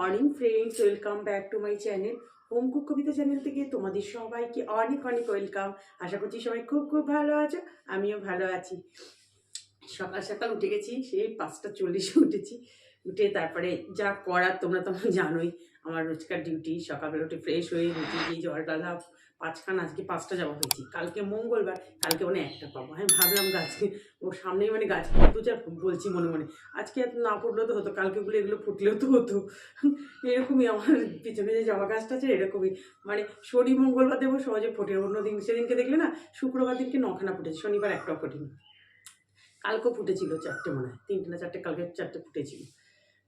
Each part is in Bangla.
Morning friends welcome back to my channel home cook Kabita channel থেকে তোমাদের সবাইকে অনেক অনেক ওয়েলকাম আশা করছি সবাই খুব খুব ভালো আছো, আমিও ভালো আছি। সকাল সকাল উঠে গেছি, সেই পাঁচটা চল্লিশে উঠেছি। উঠে তারপরে যা করার তোমরা তোমরা জানোই, আমার রোজকার ডিউটি সকালবেলা উঠে ফ্রেশ হয়ে রুটি দিয়ে জল ডালা পাঁচখান আজকে পাঁচটা যাওয়া হয়েছি কালকে মঙ্গলবার, কালকে মানে একটা পাবো। আমি ভাবলাম গাছকে ও সামনেই মানে গাছ, দু চার বলছি মনে মনে। আজকে এত না ফুটলেও তো হতো কালকেগুলো এগুলো ফুটলেও তো হতো। এরকমই আমার পিছনে যে জবা গাছটা আছে, এরকমই। মানে শনি, মঙ্গলবার দেবো, সহজে ফোটে। অন্য দিন, সেদিনকে দেখলে না, শুক্রবার দিনকে নখানা ফুটেছে, শনিবার একটাও ফোটেনি। কালকেও ফুটেছিল চারটে মনে হয়, তিনটে না চারটে, কালকে চারটে ফুটেছিল।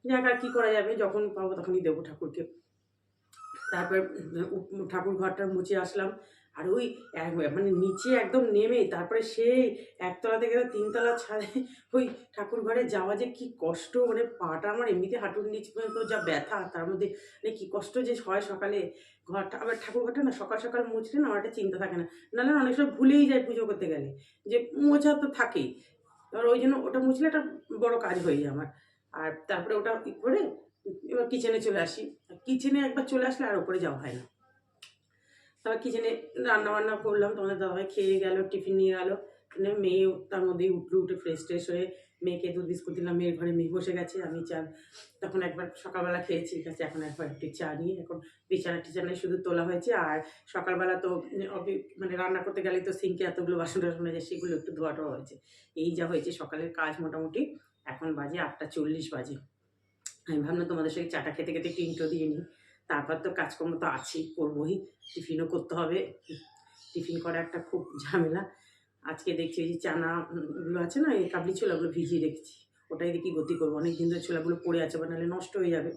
যাক, আর কী করা যাবে? যখন পাবো তখনই দেবো ঠাকুরকে। তারপর ঠাকুর ঘরটা মুছে আসলাম। আর ওই মানে নিচে একদম নেমে, তারপরে সেই একতলা থেকে তিনতলা ছাদে ওই ঠাকুর ঘরে যাওয়া যে কি কষ্ট মানে পাটা আমার এমনিতে হাঁটুর নিচ পর্যন্ত যা ব্যথা, তার মধ্যে মানে কি কষ্ট যে হয় সকালে। ঘরটা, আবার ঠাকুর ঘরটা না সকাল সকাল মুছলে না আমার একটা চিন্তা থাকে না। নাহলে অনেক সময় ভুলেই যায় পুজো করতে গেলে, যে মোছা তো থাকেই। এবার ওই জন্য ওটা মুছলে একটা বড় কাজ হয়ে যায় আমার। আর তারপরে ওটা করে এবার কিচেনে চলে আসি। কিচেনে একবার চলে আসলে আর ওপরে যাওয়া হয় না। তারপর কিচেনে রান্না বান্না করলাম, তোমাদের দাদাভাই খেয়ে গেল টিফিন নিয়ে গেলো। মেয়ে তার মধ্যেই উঠল, উঠে ফ্রেশ ট্রেশ হয়ে মেয়েকে দুধ বিস্কুট দিলাম, মেয়ের ঘরে মেয়ে বসে গেছে, আমি চা তখন একবার সকালবেলা খেয়েছি, ঠিক আছে, এখন একবার একটু চা নিয়ে, এখন বিছানা টিছানায় শুধু তোলা হয়েছে, আর সকালবেলা তো অবি- মানে রান্না করতে গেলে তো সিঙ্কে এতগুলো বাসন টাসন হয়ে যায়, সেগুলো একটু ধোয়া টোয়া হয়েছে। এই যা হয়েছে সকালের কাজ মোটামুটি, এখন বাজে আটটা চল্লিশ বাজে। আমি ভাবলাম তোমাদের সঙ্গে চাটা খেতে খেতে ইন্ট্রো দিয়ে নিই। তারপর তো কাজকর্ম তো আছেই করবোই। টিফিনও করতে হবে। টিফিন করা একটা খুব ঝামেলা। আজকে দেখছি ওই যে চানা উম, আছে না এই কাবলি ছোলাগুলো ভিজিয়ে রেখেছি। ওটাই দেখি গতি করব। অনেক দিন ধরে ছোলাগুলো পড়ে আছে বা নাহলে নষ্ট হয়ে যাবে।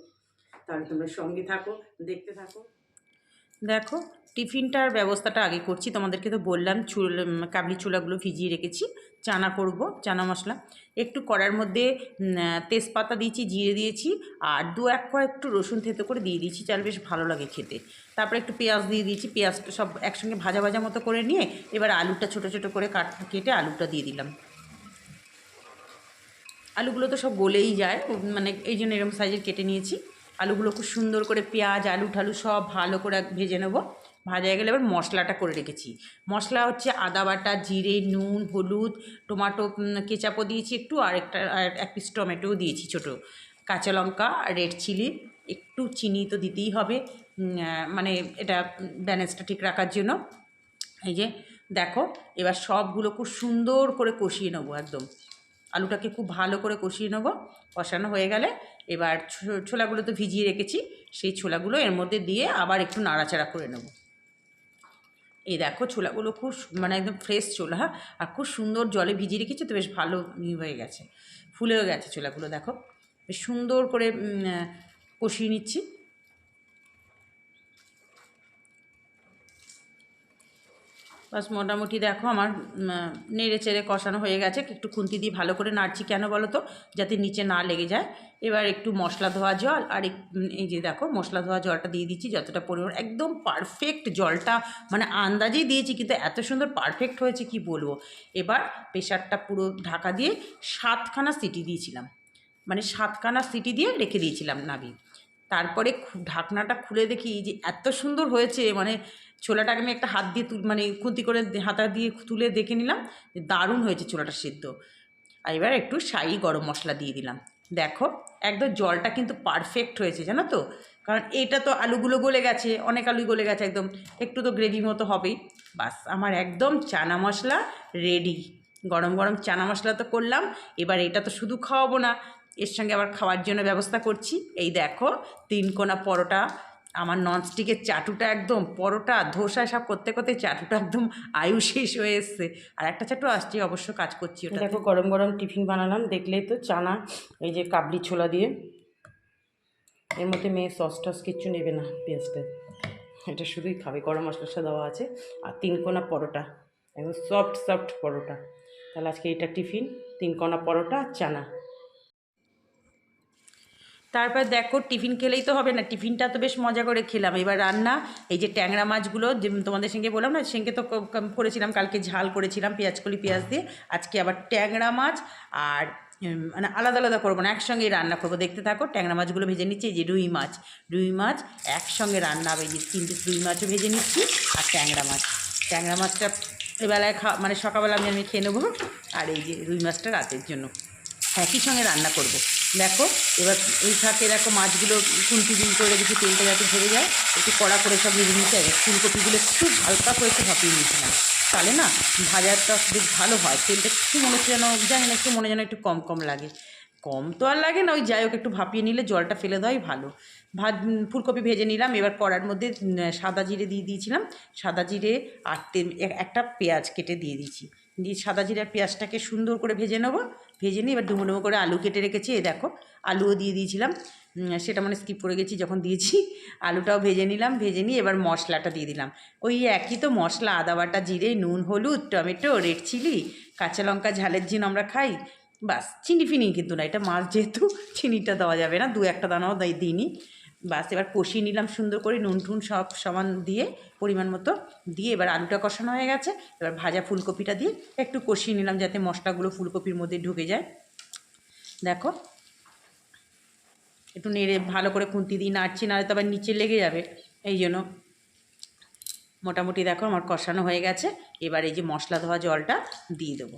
তাহলে তোমরা সঙ্গে থাকো দেখতে থাকো। দেখো, টিফিনটার ব্যবস্থাটা আগে করছি। তোমাদেরকে তো বললাম, চুল কাবলি চুলাগুলো ভিজিয়ে রেখেছি। চানা করব, চানা মশলা। একটু কড়ার মধ্যে তেজপাতা দিয়েছি, জিরে দিয়েছি, আর দু এক কোয়া একটু রসুন থেতো করে দিয়ে দিয়েছি চাল বেশ ভালো লাগে খেতে। তারপরে একটু পেঁয়াজ দিয়ে দিয়েছি পেঁয়াজটা সব একসঙ্গে ভাজা ভাজা মতো করে নিয়ে এবার আলুটা ছোটো ছোটো করে কাট, কেটে আলুটা দিয়ে দিলাম। আলুগুলো তো সব গলেই যায় মানে এই জন্য এরকম সাইজের কেটে নিয়েছি। আলুগুলো খুব সুন্দর করে পেঁয়াজ, আলু ঠালু সব ভালো করে ভেজে নেব। ভাজা হয়ে গেলে এবার মশলাটা করে রেখেছি। মশলা হচ্ছে আদা বাটা, জিরে, নুন, হলুদ, টমাটো কেচাপও দিয়েছি একটু, আর একটা এক পিস টমেটোও দিয়েছি ছোটো। কাঁচা লঙ্কা রেড চিলি একটু চিনি তো দিতেই হবে মানে এটা ব্যালেন্সটা ঠিক রাখার জন্য। এই যে, দেখো, এবার সবগুলো খুব সুন্দর করে কষিয়ে নেব একদম। আলুটাকে খুব ভালো করে কষিয়ে নেব। কষানো হয়ে গেলে এবার ছোলাগুলো তো ভিজিয়ে রেখেছি, সেই ছোলাগুলো এর মধ্যে দিয়ে আবার একটু নাড়াচাড়া করে নেব। এই দেখো ছোলাগুলো খুব মানে একদম ফ্রেশ ছোলা আর খুব সুন্দর জলে ভিজিয়ে রেখেছি তো বেশ ভালো হয়ে গেছে, ফুলেও গেছে ছোলাগুলো, দেখো। বেশ সুন্দর করে কষিয়ে নিচ্ছি। বাস মোটামুটি দেখো আমার নেড়ে চেড়ে কষানো হয়ে গেছে। একটু খুন্তি দিয়ে ভালো করে নাড়ছি কেন বলো তো? যাতে নিচে না লেগে যায়। এবার একটু মশলা ধোয়া জল আর এই যে দেখো মশলা ধোয়া জলটা দিয়ে দিচ্ছি, যতটা পরিমাণ। একদম পারফেক্ট জলটা মানে আন্দাজেই দিয়েছি, কিন্তু এত সুন্দর পারফেক্ট হয়েছে, কি বলব? এবার প্রেশারটা পুরো ঢাকা দিয়ে সাতখানা সিটি দিয়েছিলাম। মানে সাতখানা সিটি দিয়ে রেখে দিয়েছিলাম নাবি তারপরে ঢাকনাটা খুলে দেখি যে এত সুন্দর হয়েছে মানে ছোলাটাকে আমি একটা হাত দিয়ে মানে খুন্তি করে হাতা দিয়ে তুলে দেখে নিলাম যে দারুণ হয়েছে ছোলাটা সিদ্ধ। আর এবার একটু সাই গরম মশলা দিয়ে দিলাম। দেখো, একদম জলটা কিন্তু পারফেক্ট হয়েছে, জানো তো? কারণ এটা তো আলুগুলো গলে গেছে, অনেক আলুই গলে গেছে একদম। একটু তো গ্রেভি মতো হবেই। বাস, আমার একদম চানা মশলা রেডি গরম গরম চানা মশলা তো করলাম, এবার এটা তো শুধু খাওয়াবো না। এর সঙ্গে আবার খাওয়ার জন্য ব্যবস্থা করছি। এই দেখো তিন কোনা পরোটা আমার ননস্টিকের চাটুটা একদম, পরোটা, ধোসা, সব করতে করতে চাটুটা একদম আয়ু শেষ হয়ে এসছে। আর একটা চাটু আসছে, অবশ্য কাজ করছি ওটা দেখো, গরম গরম টিফিন বানালাম, দেখলেই তো চানা, এই যে কাবলি ছোলা দিয়ে। এর মধ্যে মেয়ে সস টস কিচ্ছু নেবে না পেঁয়াজটা এটা শুধুই খাবে, গরম মশলা দেওয়া আছে। আর তিন কোনা পরোটা, একদম সফট সফট পরোটা। তাহলে আজকে এটা টিফিন তিন কোনা পরোটা আর চানা। তারপর দেখো টিফিন খেলেই তো হবে না, টিফিনটা তো বেশ মজা করে খেলাম। এবার রান্না, এই যে ট্যাংরা মাছগুলো, যে তোমাদের সঙ্গে বললাম না সেঙ্গে তো করেছিলাম, কালকে ঝাল করেছিলাম পেঁয়াজ কলি পেঁয়াজ দিয়ে। আজকে আবার ট্যাংরা মাছ আর মানে আলাদা আলাদা করব না, একসঙ্গেই রান্না করব। দেখতে থাকো, ট্যাংরা মাছগুলো ভেজে নিচ্ছি, এই যে রুই মাছ। রুই মাছ, একসঙ্গে রান্না হবে যে তিনটে রুই মাছও ভেজে নিচ্ছি আর ট্যাংরা মাছ। ট্যাংরা মাছটা এবেলায় খা মানে সকালবেলা আমি আমি খেয়ে নেব। আর এই যে রুই মাছটা রাতের জন্য। একই সঙ্গে রান্না করব? দেখো, এবার এই ফাঁকে দেখো মাছগুলো খুন্তি দিন করে রেখেছি, তেলটা যাতে ঝরে যায়, একটু কড়া করে সব ভেজে নিতে হবে। ফুলকপিগুলো একটু হালকা করে একটু ভাপিয়ে নিয়েছিলাম। তাহলে না, ভাজাটা বেশ ভালো হয়, তেলটা একটু মনে হচ্ছে যেন, জানি না, একটু মনে যেন একটু কম কম লাগে। কম তো আর লাগে না, ওই যাই হোক, একটু ভাপিয়ে নিলে জলটা ফেলে দেওয়াই ভালো। ভাত ফুলকপি ভেজে নিলাম, এবার কড়ার মধ্যে সাদা জিরে দিয়ে দিয়েছিলাম। সাদা জিরে আর তেল একটা পেঁয়াজ কেটে দিয়ে দিয়েছি। দিয়ে সাদা জিরে আর পেঁয়াজটাকে সুন্দর করে ভেজে নেব। ভেজে নিয়ে এবার ডুমো ডুমো করে আলু কেটে রেখেছি, এই দেখো, আলুও দিয়ে দিয়েছিলাম। সেটা মানে স্কিপ করে গেছি যখন দিয়েছি। আলুটাও ভেজে নিলাম, ভেজে নিয়ে এবার মশলাটা দিয়ে দিলাম। ওই একই তো মশলা, আদা বাটা, জিরে, নুন, হলুদ, টমেটো, রেড চিলি, কাঁচা লঙ্কা, ঝালের জিন আমরা খাই। বাস, চিনি ফিনি কিন্তু না, এটা মাছ যেহেতু চিনিটা দেওয়া যাবে না, দু একটা দানাও দিইনি। বাস, এবার কষিয়ে নিলাম সুন্দর করে নুন টুন সব সমান দিয়ে, পরিমাণ মতো দিয়ে এবার আলুটা কষানো হয়ে গেছে। এবার ভাজা ফুলকপিটা দিয়ে একটু কষিয়ে নিলাম যাতে মশলাগুলো ফুলকপির মধ্যে ঢুকে যায়। দেখো, একটু নেড়ে ভালো করে খুন্তি দিয়ে নাড়ছি, নাড়ে তো আবার নিচে লেগে যাবে। এই জন্য মোটামুটি দেখো আমার কষানো হয়ে গেছে। এবার এই যে মশলা ধোয়া জলটা দিয়ে দেবো।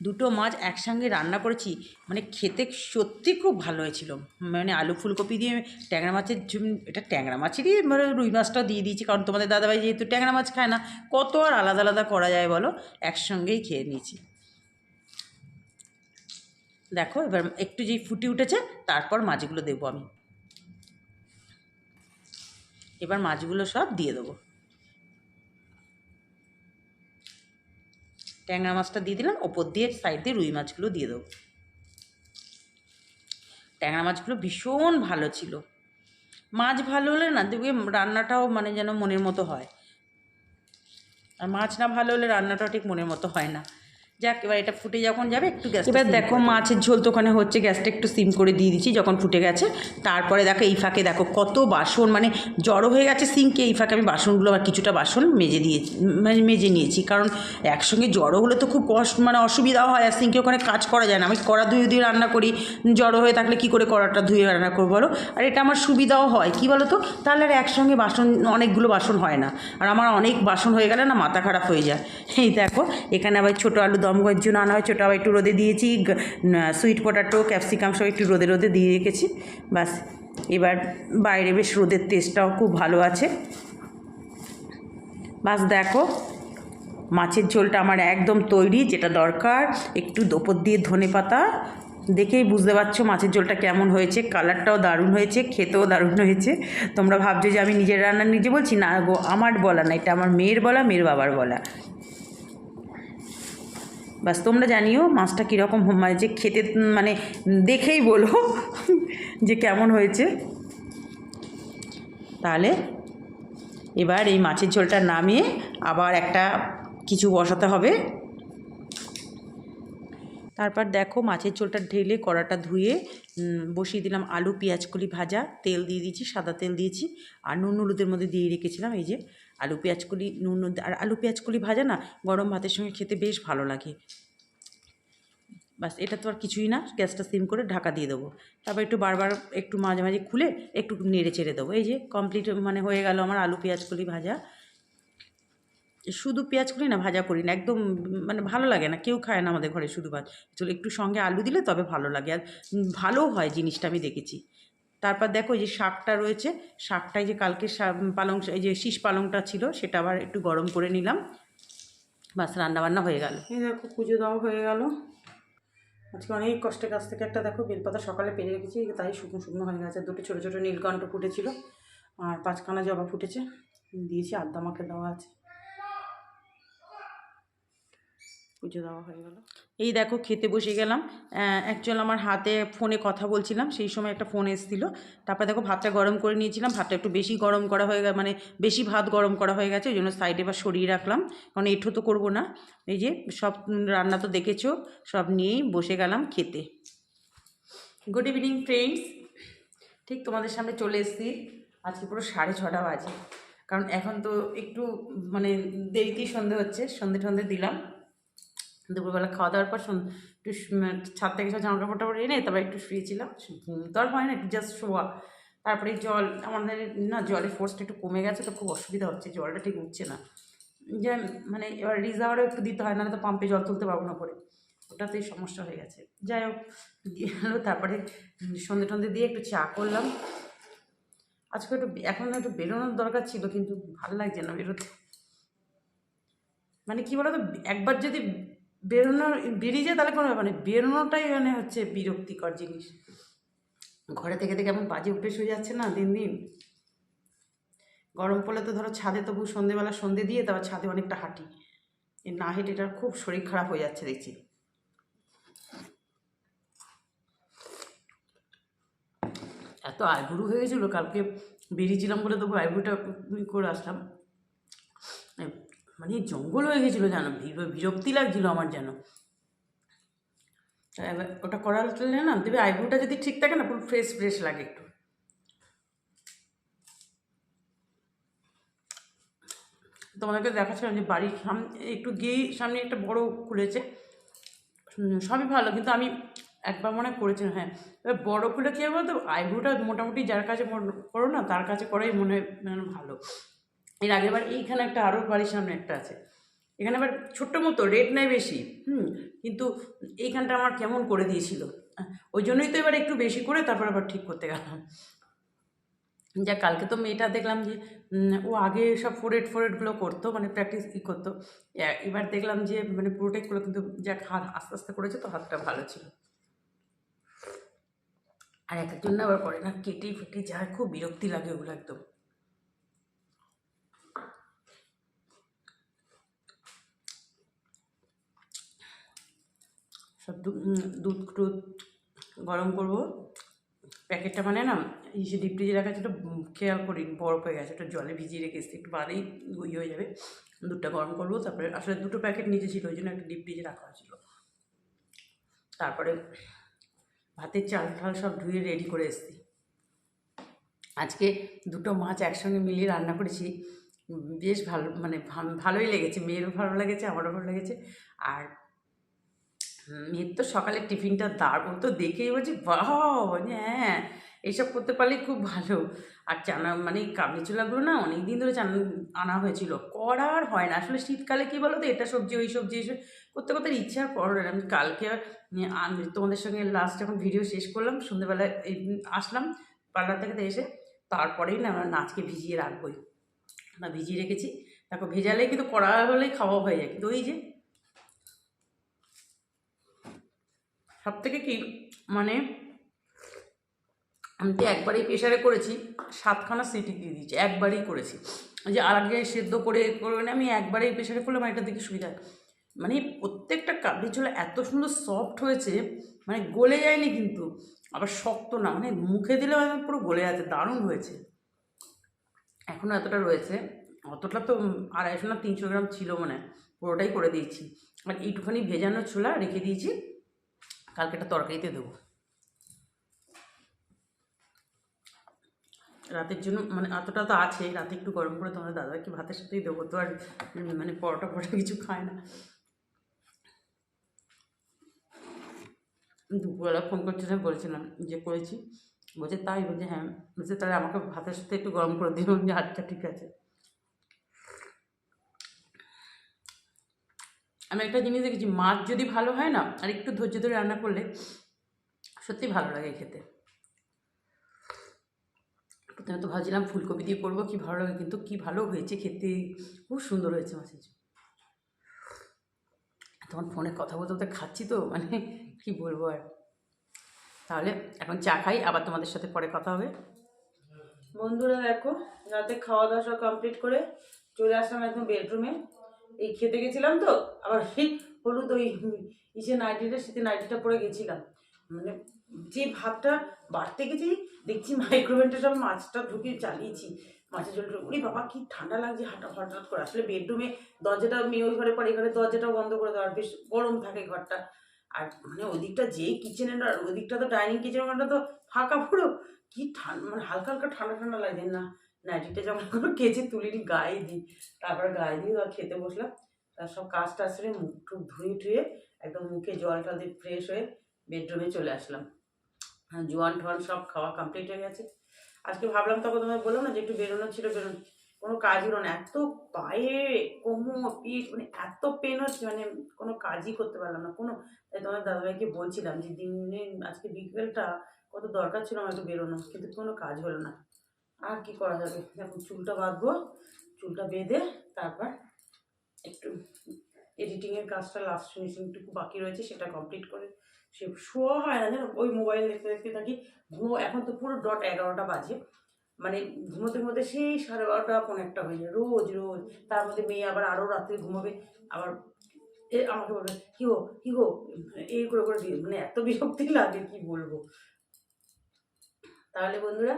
দুটো মাছ একসঙ্গে রান্না করেছি মানে খেতে সত্যি খুব ভালো হয়েছিল। মানে আলু ফুলকপি দিয়ে ট্যাংরা মাছের এটা ট্যাংরা মাছেরই মানে রুই মাছটাও দিয়ে দিয়েছি, কারণ তোমাদের দাদাভাই যেহেতু ট্যাংরা মাছ খায় না, কত আর আলাদা আলাদা করা যায় বলো? একসঙ্গেই খেয়ে নিয়েছি। দেখো, এবার একটু যেই ফুটে উঠেছে, তারপর মাছগুলো দেবো আমি। এবার মাছগুলো সব দিয়ে দেবো। ট্যাংরা মাছটা দিয়ে দিলাম, ওপর দিয়ে সাইড দিয়ে রুই মাছগুলো দিয়ে দেবো। ট্যাংরা মাছগুলো ভীষণ ভালো ছিল। মাছ ভালো হলে না, দেখবে রান্নাটাও মানে যেন মনের মতো হয়। আর মাছ না ভালো হলে রান্নাটাও ঠিক মনের মতো হয় না। যাক এবার এটা ফুটে যখন যাবে একটু গ্যাস এবার দেখো মাছের ঝোল তো ওখানে হচ্ছে গ্যাসটা একটু সিম করে দিয়ে দিচ্ছি যখন ফুটে গেছে। তারপরে দেখো এই ফাঁকে দেখো কত বাসন মানে জড়ো হয়ে গেছে সিঙ্কে এই ফাঁকে আমি বাসনগুলো আবার কিছুটা বাসন মেজে দিয়েছি মানে মেজে নিয়েছি। কারণ একসঙ্গে জড়ো হলে তো খুব কষ্ট মানে অসুবিধাও হয় আর সিঙ্কে ওখানে কাজ করা যায় না। আমি কড়া ধুয়ে ধুয়ে রান্না করি জড়ো হয়ে থাকলে কি করে কড়াটা ধুয়ে রান্না করব বলো? আর এটা আমার সুবিধাও হয় কি বলো তো তাহলে আর একসঙ্গে বাসন অনেকগুলো বাসন হয় না। আর আমার অনেক বাসন হয়ে গেলে না মাথা খারাপ হয়ে যায়। এই দেখো এখানে আবার ছোটো আলু দম করার জন্য আনা হয় ছোটো আবার একটু রোদে দিয়েছি সুইট পটাটো ক্যাপসিকাম সব একটু রোদে রোদে দিয়ে রেখেছি বাস এবার বাইরে বেশ রোদের তেজটাও খুব ভালো আছে। বাস দেখো, মাছের ঝোলটা আমার একদম তৈরি, যেটা দরকার, একটু দোপর দিয়ে ধনে পাতা, দেখেই বুঝতে পারছ মাছের ঝোলটা কেমন হয়েছে কালারটাও দারুণ হয়েছে, খেতেও দারুণ হয়েছে। তোমরা ভাবছ যে আমি নিজের রান্না নিজে বলছি? না গো, আমার বলা না, এটা আমার মেয়ের বলা, মেয়ের বাবার বলা। বাস তোমরা জানিও মাছটা কীরকম মানে যে খেতে মানে দেখেই বলো যে কেমন হয়েছে। তাহলে এবার এই মাছের ঝোলটা নামিয়ে আবার একটা কিছু বসাতে হবে। তারপর দেখো মাছের ঝোলটা ঢেলে কড়াটা ধুয়ে বসিয়ে দিলাম আলু পেঁয়াজকলি ভাজা, তেল দিয়ে দিয়েছি, সাদা তেল দিয়েছি, আর নুন হলুদের মধ্যে দিয়ে রেখেছিলাম এই যে আলু পেঁয়াজকলি নুন আর আলু পেঁয়াজকলি ভাজা না, গরম ভাতের সঙ্গে খেতে বেশ ভালো লাগে। বাস, এটা তো আর কিছুই না, গ্যাসটা সিম করে ঢাকা দিয়ে দেবো। তারপর একটু বারবার একটু মাঝে মাঝে খুলে একটু নেড়ে চেড়ে দেবো। এই যে কমপ্লিট মানে হয়ে গেল আমার আলু পেঁয়াজকলি ভাজা। শুধু পেঁয়াজ করি না, ভাজা করি না, একদম মানে ভালো লাগে না, কেউ খায় না আমাদের ঘরে শুধু ভাত। চলো একটু সঙ্গে আলু দিলে তবে ভালো লাগে, আর ভালোও হয় জিনিসটা আমি দেখেছি। তারপর দেখো যে শাকটা রয়েছে, শাকটাই যে কালকে পালং এই যে শীষ পালংটা ছিল, সেটা আবার একটু গরম করে নিলাম। বাস, রান্নাবান্না হয়ে গেল। এই দেখো, পুজো দেওয়া হয়ে গেল। আজকে অনেক কষ্টের কাছ থেকে একটা দেখো বেলপাতা সকালে পেরে রেখেছি, তাই শুকনো শুকনো হয়ে গেছে। দুটো ছোটো ছোটো নীলকণ্ঠ ফুটেছিল, আর পাঁচখানা জবা ফুটেছে। দিয়েছি আদ্যা মাকে দেওয়া আছে। পুজো দেওয়া হয়ে গেল। এই দেখো খেতে বসে গেলাম। অ্যাকচুয়াল আমার হাতে ফোনে কথা বলছিলাম, সেই সময় একটা ফোন এসেছিল। তারপর দেখো ভাতটা গরম করে নিয়েছিলাম, ভাতটা একটু বেশি গরম করা হয়ে গেছে মানে বেশি ভাত গরম করা হয়ে গেছে, ওই জন্য সাইডে বা সরিয়ে রাখলাম। কারণ এঁঠো তো করব না। এই যে সব রান্না তো দেখেছ, সব নিয়েই বসে গেলাম খেতে। গুড ইভিনিং ফ্রেন্ডস ঠিক তোমাদের সামনে চলে এসেছি। আজকে পুরো সাড়ে ছটা বাজে। কারণ এখন তো একটু মানে দেরিতেই সন্ধে হচ্ছে সন্ধে টন্ধে দিলাম। দুপুরবেলা খাওয়া দাওয়ার পর একটু মানে ছাদ থেকে সব জামা কাপড় টাপড় এনে তারপর একটু শুয়েছিলাম। তো আর হয় না, একটু জাস্ট শোয়া। তারপরে জল, আমাদের না জলের ফোর্সটা একটু কমে গেছে তো খুব অসুবিধা হচ্ছে, জলটা ঠিক উঠছে না। যে মানে এবার রিজার্ভারও একটু দিতে হয় না তো পাম্পে জল তুলতে পারব না করে ওটাতেই সমস্যা হয়ে গেছে। যাই হোক হলো, তারপরে সন্ধে টন্ধে দিয়ে একটু চা করলাম। আজকে একটু এখন একটু বেরোনোর দরকার ছিল, কিন্তু ভালো লাগছে না বেরোতে। মানে কি বলতো, একবার যদি বেরোনোর, বেরিয়ে যায় তাহলে কোনো ব্যাপার নেই। বেরোনোটাই মানে হচ্ছে বিরক্তিকর জিনিস। ঘরে থেকে থেকে এমন বাজে অভ্যেস হয়ে যাচ্ছে না দিন দিন। গরম পড়লে তো ধরো ছাদে তবু সন্ধেবেলা সন্ধে দিয়ে তারপর ছাদে অনেকটা হাঁটি। না হেঁটে এটার খুব শরীর খারাপ হয়ে যাচ্ছে দেখছি। এত আইবুড়ো হয়ে গেছিল, কালকে বেরিয়েছিলাম বলে তবু আইবুড়োটা করে আসলাম। মানে জঙ্গল হয়ে গেছিল বির- বিরক্তি লাগছিল আমার যেন। এবার ওটা করালে না, দেবে আইব্রোটা যদি ঠিক থাকে না, পুরো ফ্রেশ ফ্রেশ লাগে একটু। তোমাদেরকে দেখাচ্ছিলাম যে বাড়ির সামনে একটু গিয়েই সামনে একটা বড় খুলেছে। সবই ভালো, কিন্তু আমি একবার মনে করেছিলাম হ্যাঁ। এবার বড়ো খুলে কী হবে বলতো? আইব্রোটা মোটামুটি যার কাছে করো না, তার কাছে করাই মনে হয় ভালো। এর আগের বার এইখানে একটা আরও বাড়ির সামনে একটা আছে। এখানে আবার ছোট্ট মতো রেট নেয় বেশি, হুম, কিন্তু এইখানটা আমার কেমন করে দিয়েছিল। ওই জন্যই তো এবার একটু বেশি করে তারপর আবার ঠিক করতে গেলাম। যা, কালকে তো মেয়েটা দেখলাম যে ও আগে সব ফোরেট ফোরেটগুলো করতো মানে প্র্যাকটিস ই করতো। এবার দেখলাম যে মানে পুরোটাই করল কিন্তু যাক, হাত, আস্তে আস্তে করেছে তো হাতটা ভালো ছিল। আর এক একজন আবার করে না, কেটে ফেটে যায়, খুব বিরক্তি লাগে ওগুলো একদম। সব দুধ টুধ গরম করব। প্যাকেটটা মানে না, এই ডিপ ফ্রিজে রাখা ছিল খেয়াল করি, বরফ হয়ে গেছে একটু জলে ভিজিয়ে রেখেছি একটু বাদেই ইয়ে হয়ে যাবে। দুধটা গরম করব, তারপরে আসলে দুটো প্যাকেট নিচে ছিল, ওই জন্য একটা ডিপ ফ্রিজে রাখা হয়েছিল। তারপরে ভাতের চাল ঠাল সব ধুয়ে রেডি করে এসেছি। আজকে দুটো মাছ একসঙ্গে মিলিয়ে রান্না করেছি। বেশ ভালো মানে ভালোই লেগেছে, মেয়েরও ভালো লেগেছে, আমারও ভালো লেগেছে। আর মেয়ের তো সকালে টিফিনটা দারুণ তো দেখেই বলছি বাহ হ্যাঁ এইসব করতে পারলে খুব ভালো। আর চানা মানে কাবলি ছোলাগুলো না অনেক দিন ধরে চানা, আনা হয়েছিল। করার হয় না। আসলে শীতকালে কী বলো তো এটা সবজি, ওই সবজি, এসব করতে করতে ইচ্ছা আর করো না। আমি কালকে তোমাদের সঙ্গে লাস্ট যখন ভিডিও শেষ করলাম সন্ধ্যেবেলায় এই আসলাম পার্লার থেকে এসে, তারপরেই না আমরা নাচকে ভিজিয়ে রাখবোই। না ভিজিয়ে রেখেছি। তারপর ভেজালে কিন্তু করা হলেই খাওয়া হয়ে যায়। কিন্তু ওই যে সব থেকে কি মানে আমি তো একবারই প্রেশারে করেছি, সাতখানা সিটি দিয়ে দিয়েছি, একবারই করেছি। যে আর আগে সেদ্ধ করে করে আমি একবারেই প্রেশারে করলাম এটা দেখি সুবিধা। মানে প্রত্যেকটা কাবলি ছোলা এত সুন্দর সফট হয়েছে মানে গলে যায়নি কিন্তু, আবার শক্ত না মানে মুখে দিলে একদম পুরো গলে যাচ্ছে, দারুণ হয়েছে। এখনও এতটা রয়েছে, অতটা তো আড়াইশো না তিনশো গ্রাম ছিল মনে হয়, পুরোটাই করে দিয়েছি। আর এইটুখানি ভেজানো ছোলা রেখে দিয়েছি কালকে একটা তরকারিতে দেবো। রাতের জন্য মানে এতটা তো আছে, রাতে একটু গরম করে তোমাদের দাদাকে ভাতের সাথেই দেবো তো আর মানে পরোটা পরোটা কিছু খায় না। দুপুরবেলা ফোন করছিলাম বলেছিলাম যে করেছি। বলছে তাই, বলছে হ্যাঁ। বলছে তাহলে আমাকে ভাতের সাথে একটু গরম করে যে আচ্ছা ঠিক আছে। আমি একটা জিনিস দেখেছি, মাছ যদি ভালো হয় না, আর একটু ধৈর্য ধরে রান্না করলে সত্যি ভালো লাগে খেতে। প্রথমে তো ভাবছিলাম ফুলকপি দিয়ে করব, কি ভালো লাগে, কিন্তু কি ভালো হয়েছে খেতে, খুব সুন্দর হয়েছে মাছের। তখন ফোনে কথা বলতে বলতে খাচ্ছি তো মানে কি বলব আর। তাহলে এখন চা খাই, আবার তোমাদের সাথে পরে কথা হবে। বন্ধুরা দেখো, রাতে খাওয়া দাওয়া সব কমপ্লিট করে চলে আসলাম একদম বেডরুমে এই খেতে গেছিলাম তো, আবার হলুদ ওই ইসে নাইটিটা শীতে নাইটিটা পরে গেছিলাম। মানে যে ভাতটা বাড়তে গেছি দেখছি মাইক্রোওয়েভটা সব মাছটা ঢুকিয়ে চালিয়েছি। মাছের জলটা উনি বাবা, কি ঠান্ডা লাগছে, হাঁটা, হঠাৎ করে। আসলে বেডরুমে দরজাটা মেয়ে ওই ঘরে পরে এখানে দরজাটা বন্ধ করে দেওয়ার বেশ গরম থাকে ঘরটা। আর মানে ওদিকটা যেই কিচেনের আর ওদিকটা তো ডাইনিং কিচেন ঘরটা তো ফাঁকা পুরো। কি ঠান্ডা মানে হালকা হালকা ঠান্ডা ঠান্ডা লাগে না। নাইটিটা যেমন করে কেচে তুলিনি, গায়ে দিই। তারপরে গায়ে দিয়ে খেতে বসলাম। তার সব কাজ টাজ সেরে মুখ টুক ধুয়ে টুয়ে একদম মুখে জল টল দিয়ে ফ্রেশ হয়ে বেডরুমে চলে আসলাম। জোয়ান টোয়ান সব খাওয়া কমপ্লিট হয়ে গেছে। আজকে ভাবলাম তখন তোমায় বললাম না যে একটু বেরোনো ছিল, বেরোনো। কোনো কাজ হলো না। এত পায়ে কোমর, পিঠ মানে এত পেন হচ্ছে মানে কোনো কাজই করতে পারলাম না। কোনো, তাই তোমার দাদাভাইকে বলছিলাম যে দিনে আজকে বিকেলটা কত দরকার ছিল আমার একটু বেরোনো, কিন্তু কোনো কাজ হলো না। আর কি করা যাবে? এখন চুলটা বাঁধবো, চুলটা বেঁধে তারপর একটু এডিটিংয়ের কাজটা লাস্ট ফিনিশিংটুকু বাকি রয়েছে, সেটা কমপ্লিট করে সে শোয়া হয় না, জানো? ওই মোবাইল দেখতে দেখতে থাকি, ঘুমো, এখন তো পুরো ডট এগারোটা বাজে। মানে ঘুমোতে ঘুমোতে সেই সাড়ে বারোটা পনেরো একটা হয়ে যায়, রোজ রোজ। তার মধ্যে মেয়ে আবার আরও রাত্রে ঘুমাবে, আবার এ আমাকে বলবে, কি গো, কী গো? এই করে করে দিয়ে মানে এত বিরক্তি লাগে, কি বলব? তাহলে বন্ধুরা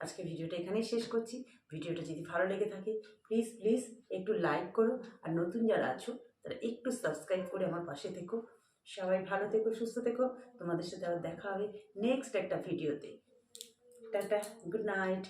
আজকে ভিডিওটা এখানেই শেষ করছি। ভিডিওটা যদি ভালো লেগে থাকে প্লিজ প্লিজ একটু লাইক করো। আর নতুন যারা আছো, তারা একটু সাবস্ক্রাইব করে আমার পাশে থেকো। সবাই ভালো থেকো, সুস্থ থেকো। তোমাদের সাথে আবার দেখা হবে নেক্সট একটা ভিডিওতে। Tata good night